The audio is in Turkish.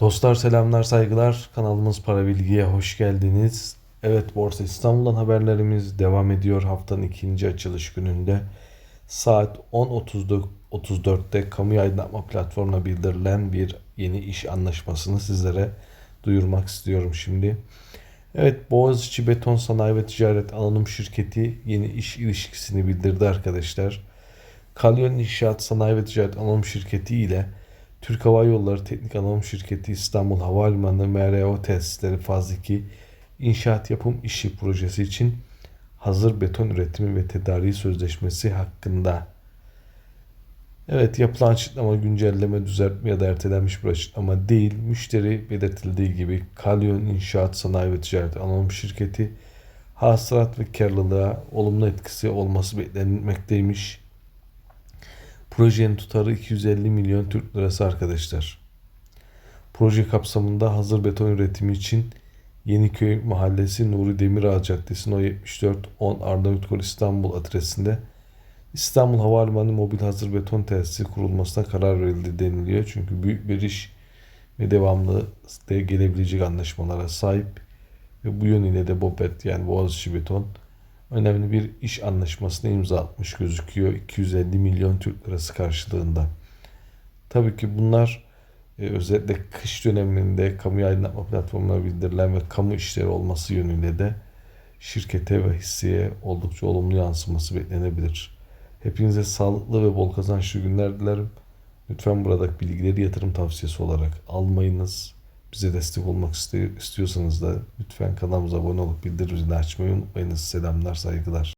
Dostlar selamlar saygılar kanalımız Para Bilgi'ye hoş geldiniz. Evet Borsa İstanbul'dan haberlerimiz devam ediyor haftanın ikinci açılış gününde. Saat 10.34'te kamu aydınlatma platformuna bildirilen bir yeni iş anlaşmasını sizlere duyurmak istiyorum şimdi. Evet Boğaziçi Beton Sanayi ve Ticaret Anonim Şirketi yeni iş ilişkisini bildirdi arkadaşlar. Kalyon İnşaat Sanayi ve Ticaret Anonim Şirketi ile Türk Hava Yolları Teknik Anonim Şirketi İstanbul Havalimanı MRO Tesisleri Faz 2 İnşaat Yapım İşi projesi için hazır beton üretimi ve tedariği sözleşmesi hakkında Evet yapılan açıklama güncelleme, düzeltme ya da ertelenmiş bir açıklama değil. Müşteri belirtildiği gibi Kalyon İnşaat Sanayi ve Ticaret Anonim Şirketi hasılat ve karlılığa olumlu etkisi olması beklenmekteymiş. Projenin tutarı 250 milyon Türk lirası arkadaşlar. Proje kapsamında hazır beton üretimi için Yeniköy Mahallesi Nuri Demirağ Caddesi No 74 10 Arnavutkol İstanbul adresinde İstanbul Havalimanı mobil hazır beton tesisi kurulmasına karar verildi deniliyor. Çünkü büyük bir iş ve devamlı de gelebilecek anlaşmalara sahip ve bu yönüyle de BOPET yani Boğaziçi Beton önemli bir iş anlaşmasına imza atmış gözüküyor 250 milyon Türk lirası karşılığında. Tabii ki bunlar e, özellikle kış döneminde kamu aydınlatma platformuna bildirilen ve kamu işleri olması yönüyle de şirkete ve hisseye oldukça olumlu yansıması beklenebilir. Hepinize sağlıklı ve bol kazançlı günler dilerim. Lütfen buradaki bilgileri yatırım tavsiyesi olarak almayınız. Bize destek olmak istiyorsanız da lütfen kanalımıza abone olup bildirim zilini açmayı unutmayınız. Selamlar, saygılar.